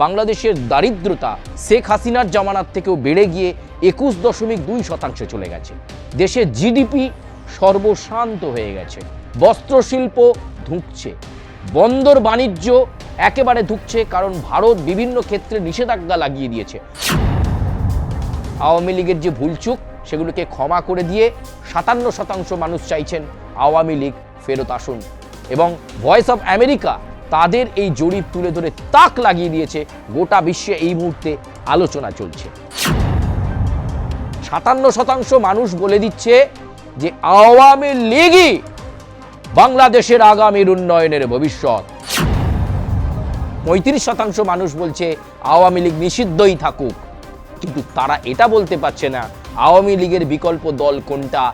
বাংলাদেশের দারিদ্রতা শেখ হাসিনার জামানার থেকেও বেড়ে গিয়ে একুশ দশমিক দুই শতাংশে চলে গেছে। দেশের জিডিপি সর্বশান্ত হয়ে গেছে। বস্ত্রশিল্প ধুঁকছে। বন্দর বাণিজ্য একেবারে ধুঁকছে কারণ ভারত বিভিন্ন ক্ষেত্রে নিষেধাজ্ঞা লাগিয়ে দিয়েছে। আওয়ামী লীগের যে ভুলচুক, সেগুলোকে ক্ষমা করে দিয়ে সাতান্ন শতাংশ মানুষ চাইছেন আওয়ামী লীগ ফেরত আসুন। এবং ভয়েস অফ আমেরিকা তাদের এই জরিপ তুলে ধরে তাক লাগিয়ে দিয়েছে গোটা বিশ্বে এই মুহূর্তে আলোচনা চলছে। সাতান্ন শতাংশ মানুষ বলে দিচ্ছে যে আওয়ামী লীগই বাংলাদেশের আগামীর উন্নয়নের ভবিষ্যৎ। পঁয়ত্রিশ শতাংশ মানুষ বলছে আওয়ামী লীগ নিষিদ্ধই থাকুক। কিন্তু তারা এটা বলতে পারছে না, আওয়ামী লীগের বিকল্প দল কোনটা?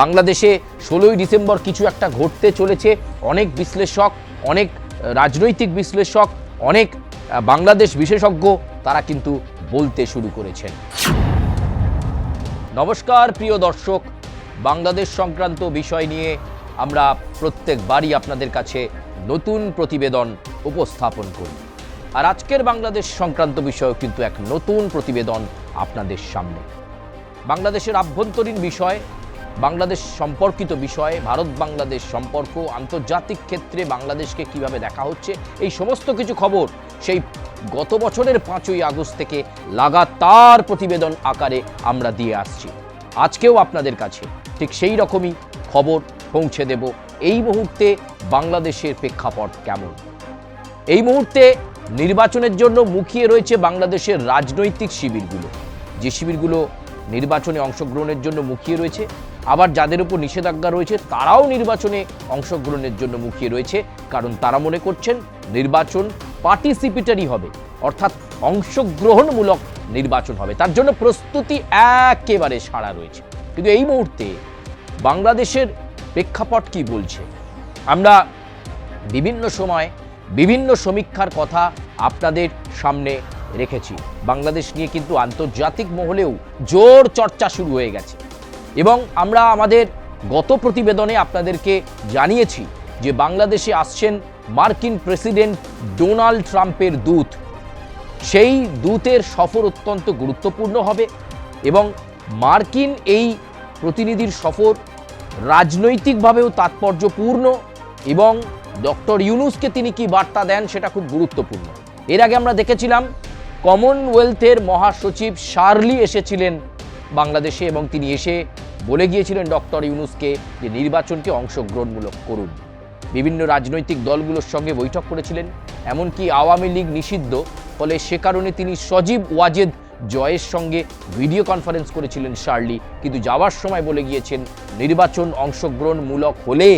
বাংলাদেশে ষোলোই ডিসেম্বর কিছু একটা ঘটতে চলেছে। অনেক বিশ্লেষক, অনেক রাজনৈতিক বিশ্লেষক, অনেক বাংলাদেশ বিশেষজ্ঞ তারা কিন্তু বলতে শুরু করেছেন। নমস্কার প্রিয় দর্শক, বাংলাদেশ সংক্রান্ত বিষয় নিয়ে আমরা প্রত্যেকবারই আপনাদের কাছে নতুন প্রতিবেদন উপস্থাপন করি। আর আজকের বাংলাদেশ সংক্রান্ত বিষয়ও কিন্তু এক নতুন প্রতিবেদন আপনাদের সামনে। বাংলাদেশের আভ্যন্তরীণ বিষয় বাংলাদেশ সম্পর্কিত বিষয়, ভারত বাংলাদেশ সম্পর্ক, আন্তর্জাতিক ক্ষেত্রে বাংলাদেশকে কীভাবে দেখা হচ্ছে, এই সমস্ত কিছু খবর সেই গত বছরের পাঁচই আগস্ট থেকে লাগাতার প্রতিবেদন আকারে আমরা দিয়ে আসছি। আজকেও আপনাদের কাছে ঠিক সেই রকমই খবর পৌঁছে দেব। এই মুহূর্তে বাংলাদেশের প্রেক্ষাপট কেমন? এই মুহূর্তে নির্বাচনের জন্য মুখিয়ে রয়েছে বাংলাদেশের রাজনৈতিক শিবিরগুলো। যে শিবিরগুলো নির্বাচনে অংশগ্রহণের জন্য মুখিয়ে রয়েছে আবার যাদের উপর নিষেধাজ্ঞা রয়েছে, তারাও নির্বাচনে অংশগ্রহণের জন্য মুখিয়ে রয়েছে। কারণ তারা মনে করছেন, নির্বাচন পার্টিসিপেটারি হবে, অর্থাৎ অংশগ্রহণমূলক নির্বাচন হবে। তার জন্য প্রস্তুতি একেবারে সারা রয়েছে। কিন্তু এই মুহূর্তে বাংলাদেশের প্রেক্ষাপট কি বলছে? আমরা বিভিন্ন সময় বিভিন্ন সমীক্ষার কথা আপনাদের সামনে রেখেছি। বাংলাদেশ নিয়ে কিন্তু আন্তর্জাতিক মহলেও জোর চর্চা শুরু হয়ে গেছে। এবং আমরা আমাদের গত প্রতিবেদনে আপনাদেরকে জানিয়েছি যে বাংলাদেশে আসছেন মার্কিন প্রেসিডেন্ট ডোনাল্ড ট্রাম্পের দূত। সেই দূতের সফর অত্যন্ত গুরুত্বপূর্ণ হবে এবং মার্কিন এই প্রতিনিধির সফর রাজনৈতিকভাবেও তাৎপর্যপূর্ণ এবং ডক্টর ইউনুসকে তিনি কি বার্তা দেন সেটা খুব গুরুত্বপূর্ণ। এর আগে আমরা দেখেছিলাম কমনওয়েলথের মহাসচিব শার্লি এসেছিলেন বাংলাদেশে এবং তিনি এসে বলে গিয়েছিলেন ডক্টর ইউনুসকে যে নির্বাচনকে অংশগ্রহণমূলক করুন। বিভিন্ন রাজনৈতিক দলগুলোর সঙ্গে বৈঠক করেছিলেন, এমনকি আওয়ামী লীগ নিষিদ্ধ, ফলে সে কারণে তিনি সজীব ওয়াজেদ জয়ের সঙ্গে ভিডিও কনফারেন্স করেছিলেন শার্লি। কিন্তু যাওয়ার সময় বলে গিয়েছেন, নির্বাচন অংশগ্রহণমূলক হলে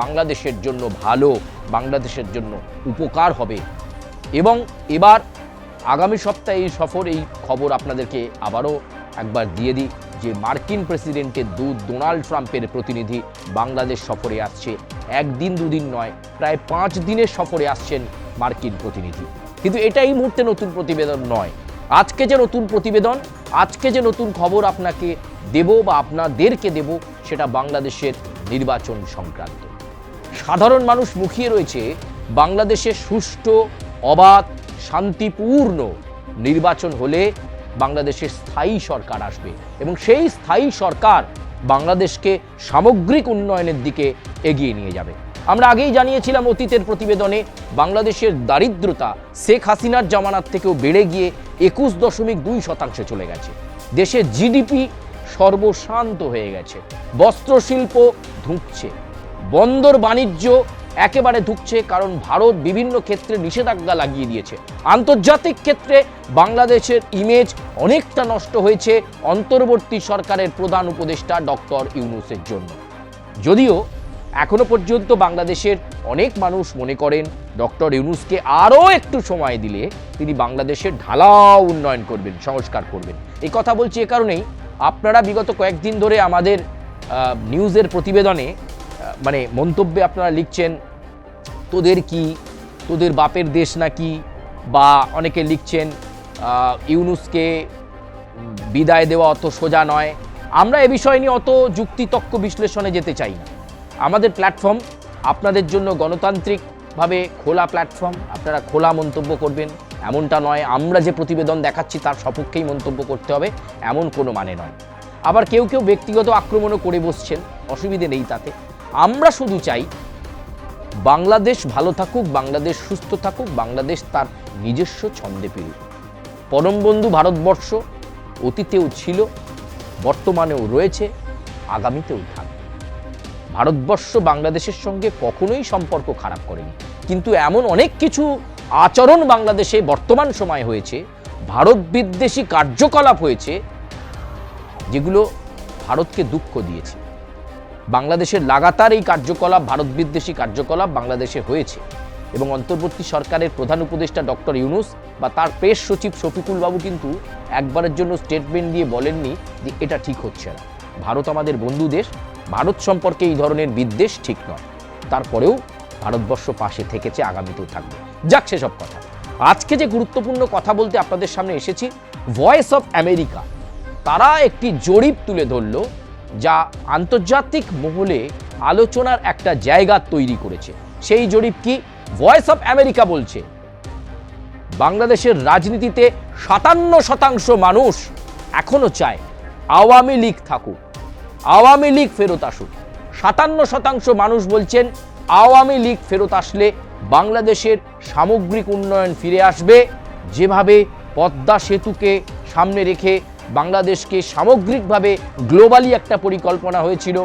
বাংলাদেশের জন্য ভালো, বাংলাদেশের জন্য উপকার হবে। এবং এবার আগামী সপ্তাহে এই সফর, এই খবর আপনাদেরকে আবারও একবার দিয়ে দিই। যে মার্কিন প্রেসিডেন্টের দূত ডোনাল্ড ট্রাম্পের প্রতিনিধি বাংলাদেশ সফরে আসছে। একদিন দুদিন নয়, প্রায় পাঁচ দিনের সফরে আসছেন মার্কিন প্রতিনিধি। কিন্তু এটা এই মুহূর্তে নতুন প্রতিবেদন নয়। আজকে যে নতুন প্রতিবেদন, আজকে যে নতুন খবর আপনাকে দেব বা আপনাদেরকে দেব, সেটা বাংলাদেশের নির্বাচন সংক্রান্ত। সাধারণ মানুষ মুখিয়ে রয়েছে বাংলাদেশে সুষ্ঠু, অবাধ, শান্তিপূর্ণ নির্বাচন হলে বাংলাদেশে স্থায়ী সরকার আসবে এবং সেই স্থায়ী সরকার বাংলাদেশকে সামগ্রিক উন্নয়নের দিকে এগিয়ে নিয়ে যাবে। আমরা আগেই জানিয়েছিলাম অতীতের প্রতিবেদনে বাংলাদেশের দারিদ্রতা শেখ হাসিনার জামানার থেকেও বেড়ে গিয়ে একুশ দশমিক দুই শতাংশে চলে গেছে। দেশের জিডিপি সর্বশান্ত হয়ে গেছে। বস্ত্রশিল্প ধুঁকছে। বন্দর বাণিজ্য একেবারে ধুঁকছে কারণ ভারত বিভিন্ন ক্ষেত্রে নিষেধাজ্ঞা লাগিয়ে দিয়েছে। আন্তর্জাতিক ক্ষেত্রে বাংলাদেশের ইমেজ অনেকটা নষ্ট হয়েছে অন্তর্বর্তী সরকারের প্রধান উপদেষ্টা ডক্টর ইউনুসের জন্য। যদিও এখনও পর্যন্ত বাংলাদেশের অনেক মানুষ মনে করেন ডক্টর ইউনুসকে আরও একটু সময় দিলে তিনি বাংলাদেশের ঢালাও উন্নয়ন করবেন, সংস্কার করবেন। এই কথা বলছি এ কারণেই। আপনারা বিগত কয়েকদিন ধরে আমাদের নিউজের প্রতিবেদনে মানে মন্তব্যে আপনারা লিখছেন, তোদের কি? তোদের বাপের দেশ নাকি? বা অনেকে লিখছেন ইউনুসকে বিদায় দেওয়া অত সোজা নয়। আমরা এ বিষয় নিয়ে অত যুক্তিতক্ক বিশ্লেষণে যেতে চাই না। আমাদের প্ল্যাটফর্ম আপনাদের জন্য গণতান্ত্রিকভাবে খোলা প্ল্যাটফর্ম। আপনারা খোলা মন্তব্য করবেন। এমনটা নয়, আমরা যে প্রতিবেদন দেখাচ্ছি তার সপক্ষেই মন্তব্য করতে হবে, এমন কোনো মানে নয়। আবার কেউ কেউ ব্যক্তিগত আক্রমণও করে বসছেন, অসুবিধে নেই তাতে। আমরা শুধু চাই বাংলাদেশ ভালো থাকুক, বাংলাদেশ সুস্থ থাকুক, বাংলাদেশ তার নিজস্ব ছন্দে ফিরুক। পরম বন্ধু ভারতবর্ষ অতীতেও ছিল, বর্তমানেও রয়েছে, আগামীতেও থাকবে। ভারতবর্ষ বাংলাদেশের সঙ্গে কখনোই সম্পর্ক খারাপ করেনি। কিন্তু এমন অনেক কিছু আচরণ বাংলাদেশে বর্তমান সময় হয়েছে, ভারত বিদ্বেষী কার্যকলাপ হয়েছে, যেগুলো ভারতকে দুঃখ দিয়েছে। বাংলাদেশের লাগাতার এই কার্যকলাপ, ভারত বিদ্বেষী কার্যকলাপ বাংলাদেশে হয়েছে এবং অন্তর্বর্তী সরকারের প্রধান উপদেষ্টা ডক্টর ইউনুস বা তার প্রেস সচিব শফিকুল বাবু কিন্তু একবারের জন্য স্টেটমেন্ট দিয়ে বলেননি যে এটা ঠিক হচ্ছে না। ভারত আমাদের বন্ধু দেশ, ভারত সম্পর্কে এই ধরনের বিদ্বেষ ঠিক নয়। তারপরেও ভারতবর্ষ পাশে থেকেছে, আগামীতেও থাকবে। যাক সেসব কথা। আজকে যে গুরুত্বপূর্ণ কথা বলতে আপনাদের সামনে এসেছি ভয়েস অফ আমেরিকা তারা একটি জরিপ তুলে ধরল যা আন্তর্জাতিক মহলে আলোচনার একটা জায়গা তৈরি করেছে। সেই জরিপ কি ভয়েস অফ আমেরিকা বলছে? বাংলাদেশের রাজনীতিতে সাতান্ন শতাংশ মানুষ এখনও চায় আওয়ামী লীগ থাকুক, আওয়ামী লীগ ফেরত আসুক। সাতান্ন শতাংশ মানুষ বলছেন আওয়ামী লীগ ফেরত আসলে বাংলাদেশের সামগ্রিক উন্নয়ন ফিরে আসবে। যেভাবে পদ্মা সেতুকে সামনে রেখে বাংলাদেশকে সামগ্রিকভাবে গ্লোবালি একটা পরিকল্পনা হয়েছিল,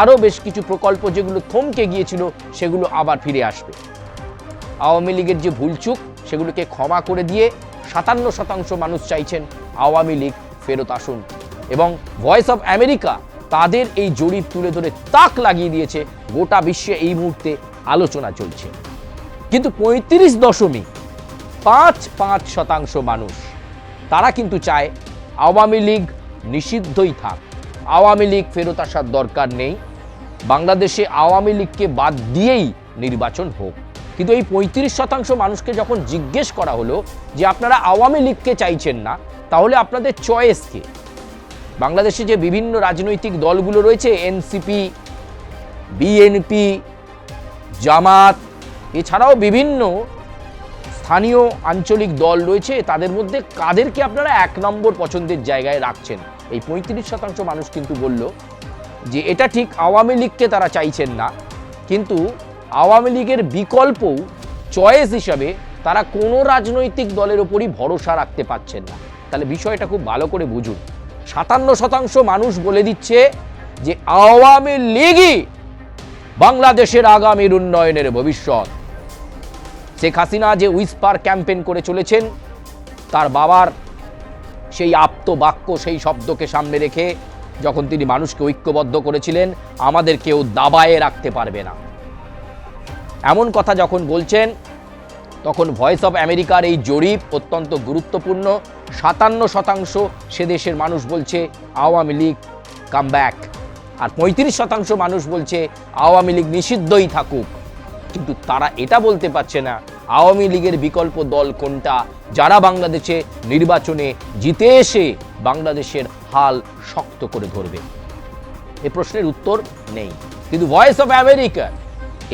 আরও বেশ কিছু প্রকল্প যেগুলো থমকে গিয়েছিল, সেগুলো আবার ফিরে আসবে। আওয়ামী লীগের যে ভুলচুক, সেগুলোকে ক্ষমা করে দিয়ে সাতান্ন শতাংশ মানুষ চাইছেন আওয়ামী লীগ ফেরত আসুন এবং ভয়েস অফ আমেরিকা তাদের এই জরিপ তুলে ধরে তাক লাগিয়ে দিয়েছে, গোটা বিশ্বে এই মুহূর্তে আলোচনা চলছে। কিন্তু পঁয়ত্রিশ দশমিক পাঁচ পাঁচ শতাংশ মানুষ, তারা কিন্তু চায় আওয়ামী লীগ নিষিদ্ধই থাক। আওয়ামী লীগ ফেরত আসার দরকার নেই। বাংলাদেশে আওয়ামী লীগকে বাদ দিয়েই নির্বাচন হোক। কিন্তু এই পঁয়ত্রিশ শতাংশ মানুষকে যখন জিজ্ঞেস করা হলো যে আপনারা আওয়ামী লীগকে চাইছেন না, তাহলে আপনাদের চয়েস কে? বাংলাদেশে যে বিভিন্ন রাজনৈতিক দলগুলো রয়েছে, এনসিপি, বিএনপি, জামাত, এছাড়াও বিভিন্ন স্থানীয় আঞ্চলিক দল রয়েছে, তাদের মধ্যে কাদেরকে আপনারা এক নম্বর পছন্দের জায়গায় রাখছেন? এই পঁয়ত্রিশ শতাংশ মানুষ কিন্তু বলল যে, এটা ঠিক আওয়ামী লীগকে তারা চাইছেন না। কিন্তু আওয়ামী লীগের বিকল্পও চয়েস হিসাবে তারা কোনো রাজনৈতিক দলের ওপরই ভরসা রাখতে পারছেন না। তাহলে বিষয়টা খুব ভালো করে বুঝুন। সাতান্ন শতাংশ মানুষ বলে দিচ্ছে যে, আওয়ামী লীগই বাংলাদেশের আগামীর উন্নয়নের ভবিষ্যৎ। শেখ হাসিনা যে উইসপার ক্যাম্পেন করে চলেছেন, তার বাবার সেই আপ্ত বাক্য, সেই শব্দকে সামনে রেখে যখন তিনি মানুষকে ঐক্যবদ্ধ করেছিলেন, আমাদের কেউ দাবায়ে রাখতে পারবে না। এমন কথা যখন বলছেন, তখন ভয়েস অফ আমেরিকার এই জরিপ অত্যন্ত গুরুত্বপূর্ণ। সাতান্ন শতাংশ সে দেশের মানুষ বলছে, আওয়ামী লীগ কাম ব্যাক আর পঁয়ত্রিশ শতাংশ মানুষ বলছে, আওয়ামী লীগ নিষিদ্ধই থাকুক। কিন্তু তারা এটা বলতে পারছে না, আওয়ামী লীগের বিকল্প দল কোনটা? যারা বাংলাদেশে নির্বাচনে জিতে এসে বাংলাদেশের হাল শক্ত করে ধরবে? এ প্রশ্নের উত্তর নেই। কিন্তু ভয়েস অফ আমেরিকা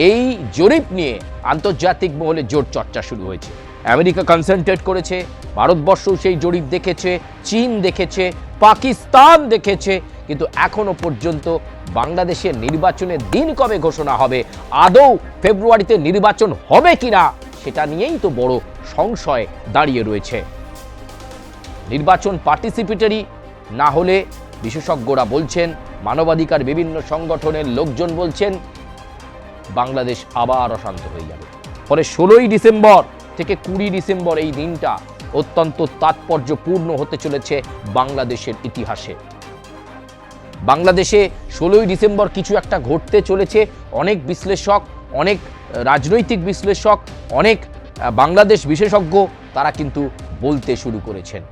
এই জরিপ নিয়ে আন্তর্জাতিক মহলে জোর চর্চা শুরু হয়েছে। আমেরিকা কনসেন্ট্রেট করেছে ভারতবর্ষ সেই জরিপ দেখেছে, চীন দেখেছে, পাকিস্তান দেখেছে কিন্তু এখনও পর্যন্ত বাংলাদেশের নির্বাচনের দিন কবে ঘোষণা হবে? আদৌ ফেব্রুয়ারিতে নির্বাচন হবে কিনা? সেটা নিয়েই তো বড় সংশয় দাঁড়িয়ে রয়েছে। নির্বাচন পার্টিসিপেটরি না হলে বিশেষজ্ঞরা বলছেন, মানবাধিকার বিভিন্ন সংগঠনের লোকজন বলছেন, বাংলাদেশ আবার অশান্ত হয়ে যাবে। পরে ষোলোই ডিসেম্বর থেকে কুড়ি ডিসেম্বর এই দিনটা অত্যন্ত তাৎপর্যপূর্ণ হতে চলেছে বাংলাদেশের ইতিহাসে। বাংলাদেশে ষোলোই ডিসেম্বর কিছু একটা ঘটতে চলেছে। অনেক বিশ্লেষক, অনেক রাজনৈতিক বিশ্লেষক, অনেক বাংলাদেশ বিশেষজ্ঞ তারা কিন্তু বলতে শুরু করেছেন।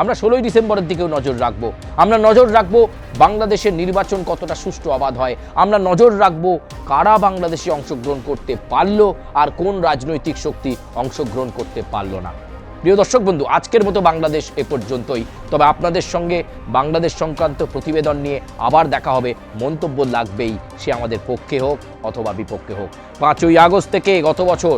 আমরা ষোলোই ডিসেম্বরের দিকেও নজর রাখব। আমরা নজর রাখব বাংলাদেশের নির্বাচন কতটা সুষ্ঠু অবাধ হয়। আমরা নজর রাখব কারা বাংলাদেশে অংশগ্রহণ করতে পারল আর কোন রাজনৈতিক শক্তি অংশগ্রহণ করতে পারল না। প্রিয় দর্শক বন্ধু, আজকের মতো বাংলাদেশ এ পর্যন্তই। তবে আপনাদের সঙ্গে বাংলাদেশ সংক্রান্ত প্রতিবেদন নিয়ে আবার দেখা হবে। মন্তব্য লাগবেই, সে আমাদের পক্ষে হোক অথবা বিপক্ষে হোক। পাঁচই আগস্ট থেকে গত বছর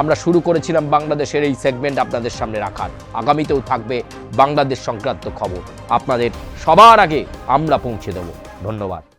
আমরা শুরু করেছিলাম বাংলাদেশের এই সেগমেন্ট আপনাদের সামনে রাখার। আগামীতেও থাকবে বাংলাদেশ সংক্রান্ত খবর। আপনাদের সবার আগে আমরা পৌঁছে দেব। ধন্যবাদ।